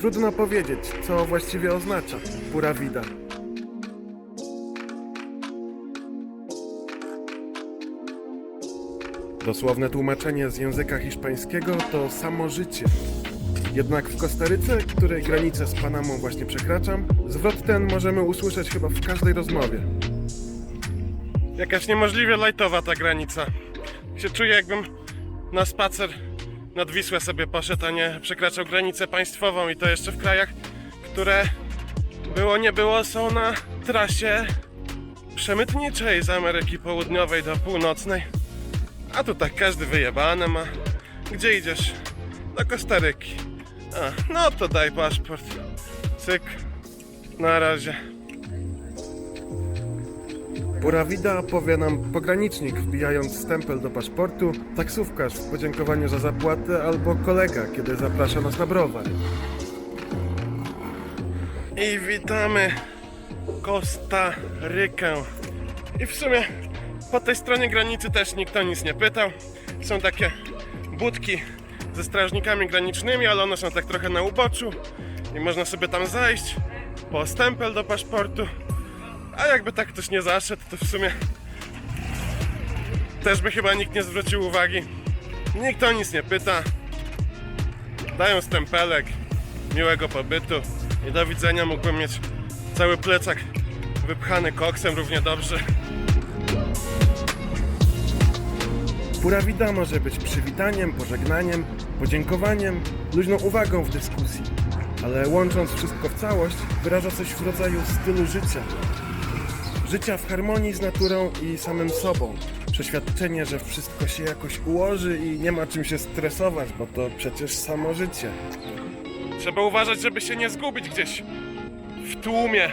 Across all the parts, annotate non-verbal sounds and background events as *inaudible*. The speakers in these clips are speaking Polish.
Trudno powiedzieć, co właściwie oznacza pura vida. Dosłowne tłumaczenie z języka hiszpańskiego to samo życie. Jednak w Kostaryce, której granicę z Panamą właśnie przekraczam, zwrot ten możemy usłyszeć chyba w każdej rozmowie. Jakaś niemożliwie lajtowa ta granica. Się czuję jakbym na spacer nad Wisłę sobie poszedł, a nie przekraczał granicę państwową i to jeszcze w krajach, które było nie było są na trasie przemytniczej z Ameryki Południowej do Północnej. A tu tak każdy wyjebane ma. Gdzie idziesz? Do Kostaryki. A, no to daj paszport. Cyk. Na razie. Pura vida powie nam pogranicznik, wbijając stempel do paszportu, taksówkarz w podziękowaniu za zapłatę albo kolega, kiedy zaprasza nas na browar. I witamy Kostarykę. I w sumie po tej stronie granicy też nikt o nic nie pytał. Są takie budki ze strażnikami granicznymi, ale one są tak trochę na uboczu i można sobie tam zajść po stempel do paszportu. A jakby tak ktoś nie zaszedł, to w sumie też by chyba nikt nie zwrócił uwagi. Nikt o nic nie pyta. Dają stempelek, miłego pobytu i do widzenia mógłbym mieć cały plecak wypchany koksem równie dobrze. Pura vida może być przywitaniem, pożegnaniem, podziękowaniem, luźną uwagą w dyskusji, ale łącząc wszystko w całość, wyraża coś w rodzaju stylu życia. Życia w harmonii z naturą i samym sobą. Przeświadczenie, że wszystko się jakoś ułoży i nie ma czym się stresować, bo to przecież samo życie. Trzeba uważać, żeby się nie zgubić gdzieś w tłumie.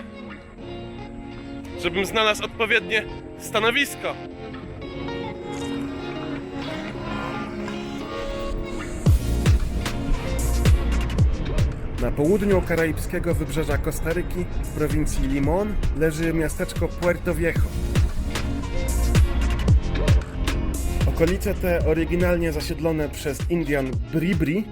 Żebym znalazł odpowiednie stanowisko. Na południu karaibskiego wybrzeża Kostaryki, w prowincji Limon, leży miasteczko Puerto Viejo. Okolice te, oryginalnie zasiedlone przez Indian Bribri,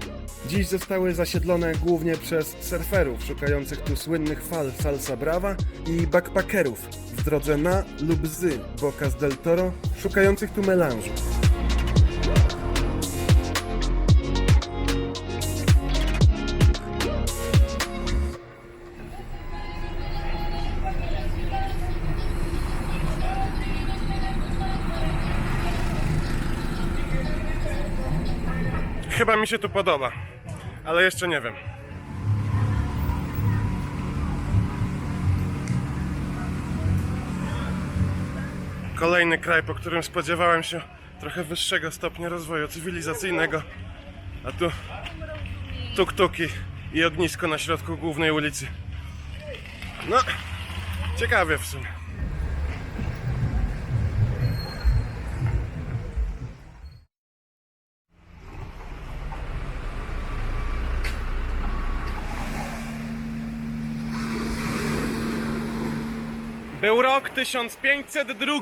dziś zostały zasiedlone głównie przez surferów szukających tu słynnych fal Salsa Brava i backpackerów w drodze na lub z Bocas del Toro, szukających tu melanżu. Chyba mi się tu podoba, ale jeszcze nie wiem. Kolejny kraj, po którym spodziewałem się trochę wyższego stopnia rozwoju cywilizacyjnego, a tu tuk-tuki i ognisko na środku głównej ulicy. No, ciekawie w sumie. Rok 1502,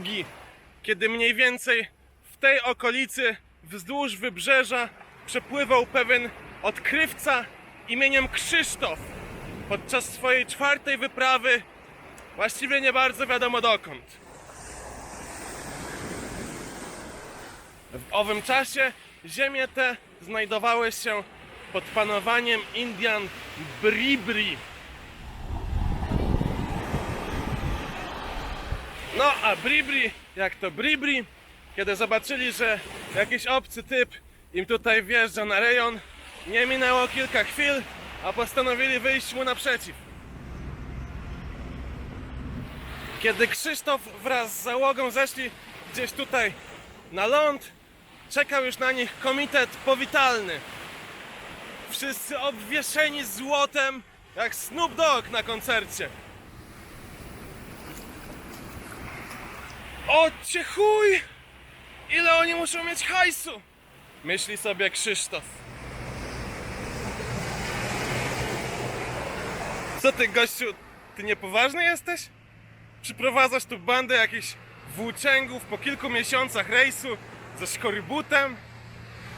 kiedy mniej więcej w tej okolicy wzdłuż wybrzeża przepływał pewien odkrywca imieniem Krzysztof. Podczas swojej czwartej wyprawy, właściwie nie bardzo wiadomo dokąd. W owym czasie ziemie te znajdowały się pod panowaniem Indian Bribri. No a Bribri, jak to Bribri, kiedy zobaczyli, że jakiś obcy typ im tutaj wjeżdża na rejon, nie minęło kilka chwil, a postanowili wyjść mu naprzeciw. Kiedy Krzysztof wraz z załogą zeszli gdzieś tutaj na ląd, czekał już na nich komitet powitalny. Wszyscy obwieszeni złotem, jak Snoop Dogg na koncercie. O cię chuj! Ile oni muszą mieć hajsu? Myśli sobie Krzysztof. Co ty gościu, ty niepoważny jesteś? Przyprowadzasz tu bandę jakichś włóczęgów po kilku miesiącach rejsu ze szkorybutem?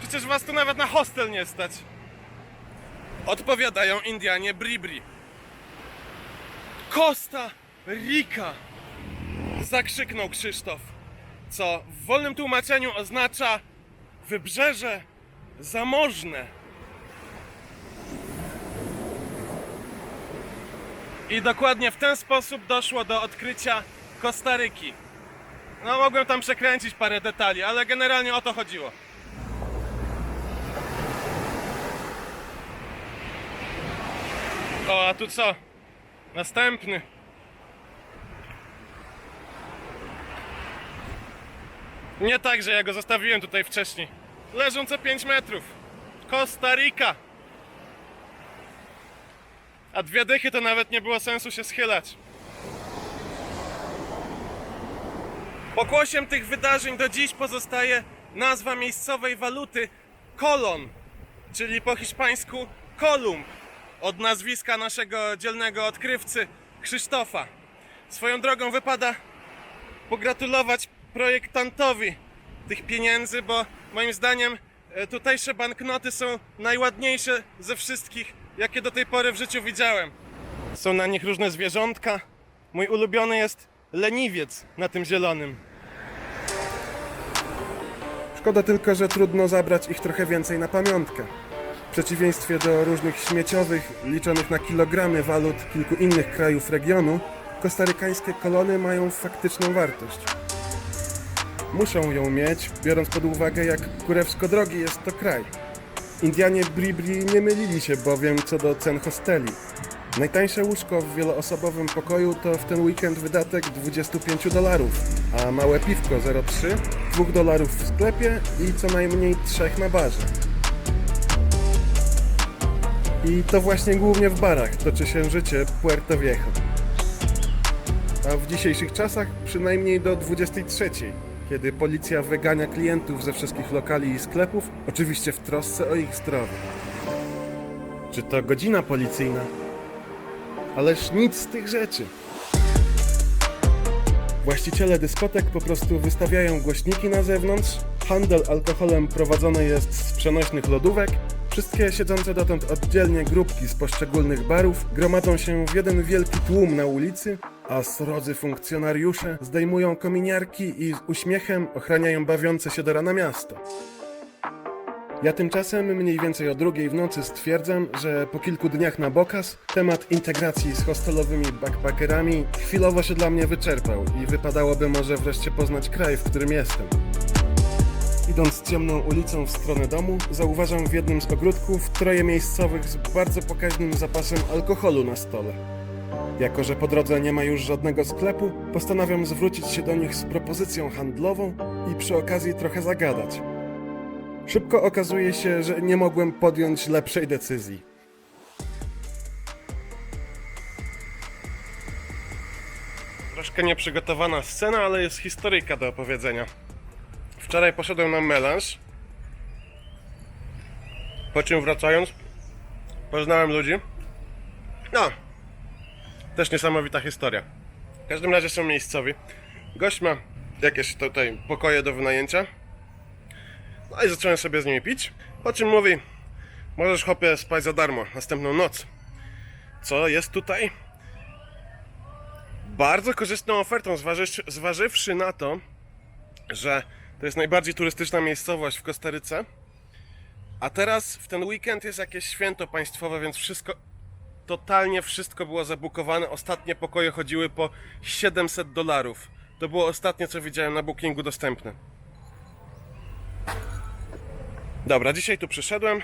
Przecież was tu nawet na hostel nie stać. Odpowiadają Indianie Bribri. Costa Rica! Zakrzyknął Krzysztof, co w wolnym tłumaczeniu oznacza wybrzeże zamożne. I dokładnie w ten sposób doszło do odkrycia Kostaryki. No mogłem tam przekręcić parę detali, ale generalnie o to chodziło. O, a tu co? Następny. Nie tak, że ja go zostawiłem tutaj wcześniej. Leżą co 5 metrów. Kostaryka. A dwie dychy to nawet nie było sensu się schylać. Pokłosiem tych wydarzeń do dziś pozostaje nazwa miejscowej waluty kolon, czyli po hiszpańsku Kolumb, od nazwiska naszego dzielnego odkrywcy Krzysztofa. Swoją drogą wypada pogratulować projektantowi tych pieniędzy, bo moim zdaniem e, tutejsze banknoty są najładniejsze ze wszystkich, jakie do tej pory w życiu widziałem. Są na nich różne zwierzątka. Mój ulubiony jest leniwiec na tym zielonym. Szkoda tylko, że trudno zabrać ich trochę więcej na pamiątkę. W przeciwieństwie do różnych śmieciowych, liczonych na kilogramy walut kilku innych krajów regionu, kostarykańskie kolony mają faktyczną wartość. Muszą ją mieć, biorąc pod uwagę, jak kurewsko drogi jest to kraj. Indianie Bribri nie mylili się bowiem co do cen hosteli. Najtańsze łóżko w wieloosobowym pokoju to w ten weekend wydatek 25 dolarów, a małe piwko 0,3 2 dolarów w sklepie i co najmniej 3 na barze. I to właśnie głównie w barach toczy się życie Puerto Viejo. A w dzisiejszych czasach przynajmniej do 23, kiedy policja wygania klientów ze wszystkich lokali i sklepów, oczywiście w trosce o ich zdrowie. Czy to godzina policyjna? Ależ nic z tych rzeczy. Właściciele dyskotek po prostu wystawiają głośniki na zewnątrz, handel alkoholem prowadzony jest z przenośnych lodówek, wszystkie siedzące dotąd oddzielnie grupki z poszczególnych barów gromadzą się w jeden wielki tłum na ulicy, a srodzy funkcjonariusze zdejmują kominiarki i z uśmiechem ochraniają bawiące się do rana miasto. Ja tymczasem mniej więcej o drugiej w nocy stwierdzam, że po kilku dniach na Bokas temat integracji z hostelowymi backpackerami chwilowo się dla mnie wyczerpał i wypadałoby może wreszcie poznać kraj, w którym jestem. Idąc ciemną ulicą w stronę domu, zauważam w jednym z ogródków troje miejscowych z bardzo pokaźnym zapasem alkoholu na stole. Jako, że po drodze nie ma już żadnego sklepu, postanawiam zwrócić się do nich z propozycją handlową i przy okazji trochę zagadać. Szybko okazuje się, że nie mogłem podjąć lepszej decyzji. Troszkę nieprzygotowana scena, ale jest historyjka do opowiedzenia. Wczoraj poszedłem na melanż. Po czym wracając, poznałem ludzi. No, też niesamowita historia. W każdym razie są miejscowi. Gość ma jakieś tutaj pokoje do wynajęcia. No i zacząłem sobie z nimi pić. Po czym mówi, możesz chłopie spać za darmo następną noc. Co jest tutaj bardzo korzystną ofertą, zważywszy, zważywszy na to, że to jest najbardziej turystyczna miejscowość w Kostaryce. A teraz w ten weekend jest jakieś święto państwowe, więc wszystko, totalnie wszystko było zabukowane. Ostatnie pokoje chodziły po 700 dolarów. To było ostatnie, co widziałem na bookingu dostępne. Dobra, dzisiaj tu przyszedłem,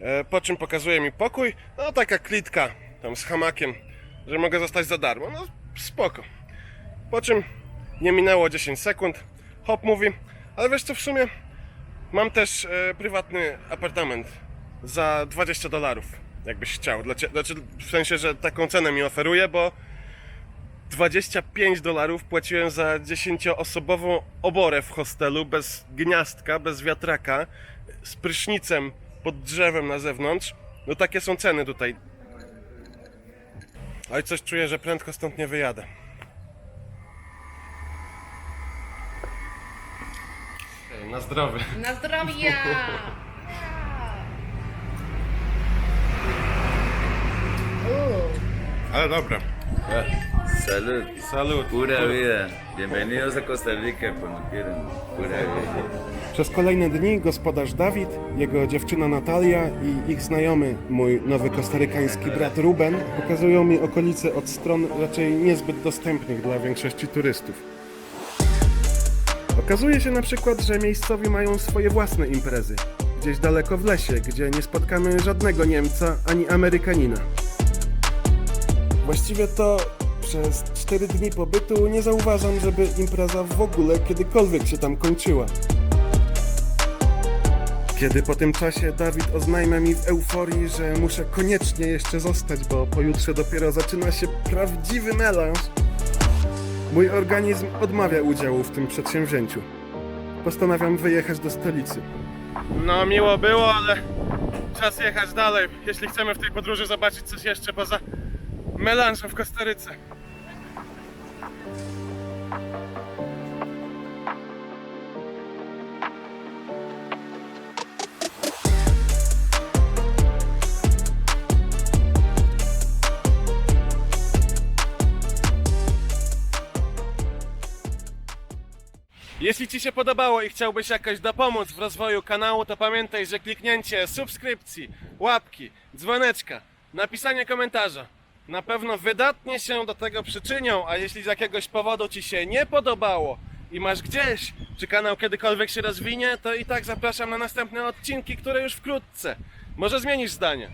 e, po czym pokazuje mi pokój. No taka klitka tam z hamakiem, że mogę zostać za darmo. No spoko. Po czym nie minęło 10 sekund. Hop mówi, ale wiesz co w sumie mam też e, prywatny apartament za 20 dolarów, jakbyś chciał. Dla cie, znaczy, w sensie, że taką cenę mi oferuje, bo 25 dolarów płaciłem za 10-osobową oborę w hostelu bez gniazdka, bez wiatraka, z prysznicem pod drzewem na zewnątrz. No takie są ceny tutaj. Oj, coś czuję, że prędko stąd nie wyjadę. Na zdrowie. Na zdrowie! *laughs* Ale dobra. Salud. Salud. Pura vida. Bienvenidos a Costa Rica cuando quieran. Pura vida. Przez kolejne dni gospodarz Dawid, jego dziewczyna Natalia i ich znajomy, mój nowy kostarykański brat Ruben, pokazują mi okolice od stron raczej niezbyt dostępnych dla większości turystów. Okazuje się na przykład, że miejscowi mają swoje własne imprezy. Gdzieś daleko w lesie, gdzie nie spotkamy żadnego Niemca ani Amerykanina. Właściwie to przez 4 dni pobytu nie zauważam, żeby impreza w ogóle kiedykolwiek się tam kończyła. Kiedy po tym czasie Dawid oznajmia mi w euforii, że muszę koniecznie jeszcze zostać, bo pojutrze dopiero zaczyna się prawdziwy melanż, mój organizm odmawia udziału w tym przedsięwzięciu. Postanawiam wyjechać do stolicy. No miło było, ale czas jechać dalej, jeśli chcemy w tej podróży zobaczyć coś jeszcze poza melanżem w Kostaryce. Jeśli Ci się podobało i chciałbyś jakoś dopomóc w rozwoju kanału, to pamiętaj, że kliknięcie subskrypcji, łapki, dzwoneczka, napisanie komentarza na pewno wydatnie się do tego przyczynią, a jeśli z jakiegoś powodu Ci się nie podobało i masz gdzieś, czy kanał kiedykolwiek się rozwinie, to i tak zapraszam na następne odcinki, które już wkrótce. Może zmienisz zdanie.